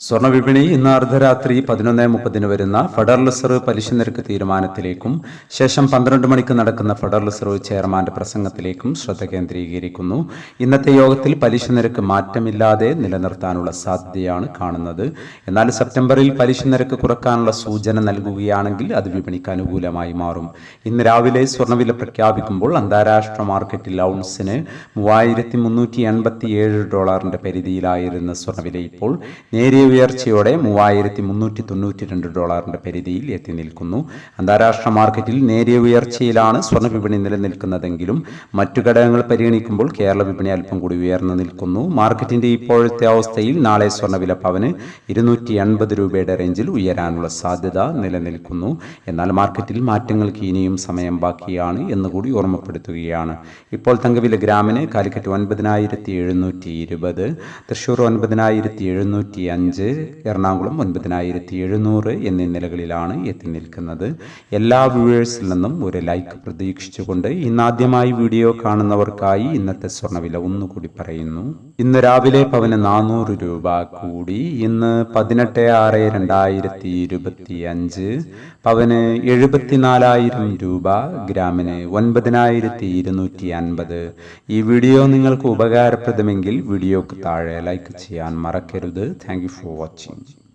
സ്വർണവിപണി ഇന്ന് അർദ്ധരാത്രി പതിനൊന്ന് മുപ്പതിന് വരുന്ന ഫെഡറൽ റിസർവ് പലിശ നിരക്ക് തീരുമാനത്തിലേക്കും ശേഷം പന്ത്രണ്ട് മണിക്ക് നടക്കുന്ന ഫെഡറൽ റിസർവ് ചെയർമാന്റെ പ്രസംഗത്തിലേക്കും ശ്രദ്ധ കേന്ദ്രീകരിക്കുന്നു. ഇന്നത്തെ യോഗത്തിൽ പലിശ നിരക്ക് മാറ്റമില്ലാതെ നിലനിർത്താനുള്ള സാധ്യതയാണ് കാണുന്നത്. എന്നാൽ സെപ്റ്റംബറിൽ പലിശ നിരക്ക് കുറക്കാനുള്ള സൂചന നൽകുകയാണെങ്കിൽ അത് വിപണിക്ക് അനുകൂലമായി മാറും. ഇന്ന് രാവിലെ സ്വർണവില പ്രഖ്യാപിക്കുമ്പോൾ അന്താരാഷ്ട്ര മാർക്കറ്റിൽ ഔൺസിന് മൂവായിരത്തി ഡോളറിന്റെ പരിധിയിലായിരുന്ന സ്വർണവില ഇപ്പോൾ നേരിയ ഉയർച്ചയോടെ മൂവായിരത്തി മുന്നൂറ്റി തൊണ്ണൂറ്റി രണ്ട് ഡോളറിന്റെ പരിധിയിൽ എത്തി നിൽക്കുന്നു. അന്താരാഷ്ട്ര മാർക്കറ്റിൽ നേരിയ ഉയർച്ചയിലാണ് സ്വർണ വിപണി നിലനിൽക്കുന്നതെങ്കിലും മറ്റു ഘടകങ്ങൾ പരിഗണിക്കുമ്പോൾ കേരള വിപണി അല്പം കൂടി ഉയർന്നു നിൽക്കുന്നു. മാർക്കറ്റിന്റെ ഇപ്പോഴത്തെ അവസ്ഥയിൽ നാളെ സ്വർണവില പവന് ഇരുന്നൂറ്റി എൺപത് രൂപയുടെ റേഞ്ചിൽ ഉയരാനുള്ള സാധ്യത നിലനിൽക്കുന്നു. എന്നാൽ മാർക്കറ്റിൽ മാറ്റങ്ങൾക്ക് ഇനിയും സമയം ബാക്കിയാണ് എന്നുകൂടി ഓർമ്മപ്പെടുത്തുകയാണ്. ഇപ്പോൾ തങ്കവില ഗ്രാമിന് കാലിക്കറ്റ് ഒൻപതിനായിരത്തി എഴുന്നൂറ്റി ഇരുപത് തൃശ്ശൂർ ഒൻപതിനായിരത്തി എഴുന്നൂറ്റി അഞ്ച് എറണാകുളം ഒൻപതിനായിരത്തി എഴുന്നൂറ് എന്നീ നിലകളിലാണ് എത്തി നിൽക്കുന്നത്. എല്ലാ വ്യൂവേഴ്സിൽ നിന്നും ഒരു ലൈക്ക് പ്രതീക്ഷിച്ചുകൊണ്ട് ഇന്നാദ്യമായി വീഡിയോ കാണുന്നവർക്കായി ഇന്നത്തെ സ്വർണവില ഒന്നുകൂടി പറയുന്നു. ഇന്ന് രാവിലെ പവന് നാനൂറ് രൂപ കൂടി ഇന്ന് പതിനെട്ട് ആറ് രണ്ടായിരത്തി ഇരുപത്തി അഞ്ച് പവന് എഴുപത്തിനാലായിരം രൂപ ഗ്രാമിന് ഒൻപതിനായിരത്തി ഇരുന്നൂറ്റി അൻപത്. ഈ വീഡിയോ നിങ്ങൾക്ക് ഉപകാരപ്രദമെങ്കിൽ വീഡിയോക്ക് താഴെ ലൈക്ക് ചെയ്യാൻ മറക്കരുത്. Thank you 我 watching。